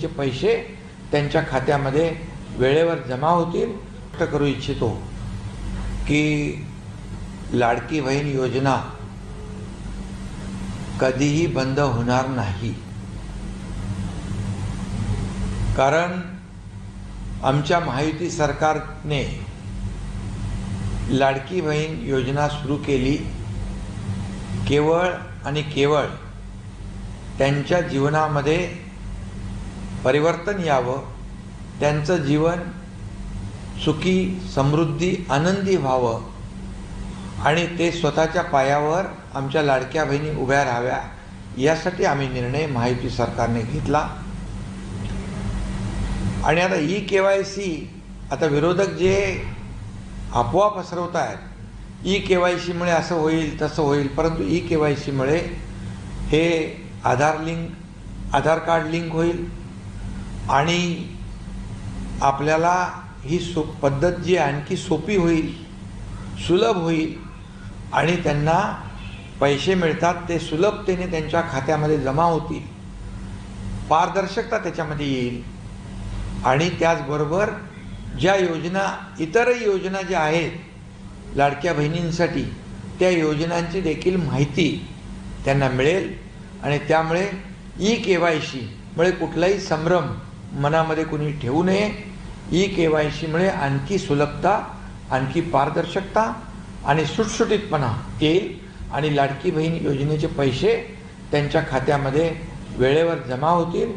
चे पैसे त्यांच्या खात्यामध्ये वेळेवर जमा होतील. व्यक्त करू इच्छितो की लाडकी बहीण योजना कधीही बंद होणार नाही. कारण आमच्या महायुती सरकारने लाडकी बहीण योजना सुरू केली. केवळ आणि केवळ त्यांच्या जीवनामध्ये परिवर्तन यावं. त्यांचं जीवन सुखी समृद्धी आनंदी व्हावं. आणि ते स्वतःच्या पायावर आमच्या लाडक्या बहिणी उभ्या राहाव्या यासाठी आम्ही निर्णय माहिती सरकारने घेतला. आणि आता ई के वाय सी आता विरोधक जे अफवा पसरवत आहेत ई के वाय सीमुळे असं होईल तसं होईल परंतु ई के वाय सीमुळे हे Aadhaar link Aadhaar card link होईल. आणि आपल्याला ही सो पद्धत जी आणखी सोपी होईल सुलभ होईल आणि त्यांना पैसे मिळतात ते सुलभतेने त्यांच्या खात्यामध्ये जमा होतील. पारदर्शकता त्याच्यामध्ये येईल. आणि त्याचबरोबर ज्या योजना इतरही योजना ज्या आहेत लाडक्या बहिणींसाठी त्या योजनांची देखील माहिती त्यांना मिळेल. आणि त्यामुळे ई के वाय सीमुळे कुठलाही संभ्रम मनामध्ये कुणी ठेवू नये. ई के वाय सीमुळे आणखी सुलभता आणखी पारदर्शकता आणि सुटसुटीतपणा येईल आणि लाडकी बहीण योजनेचे पैसे त्यांच्या खात्यामध्ये वेळेवर जमा होतील.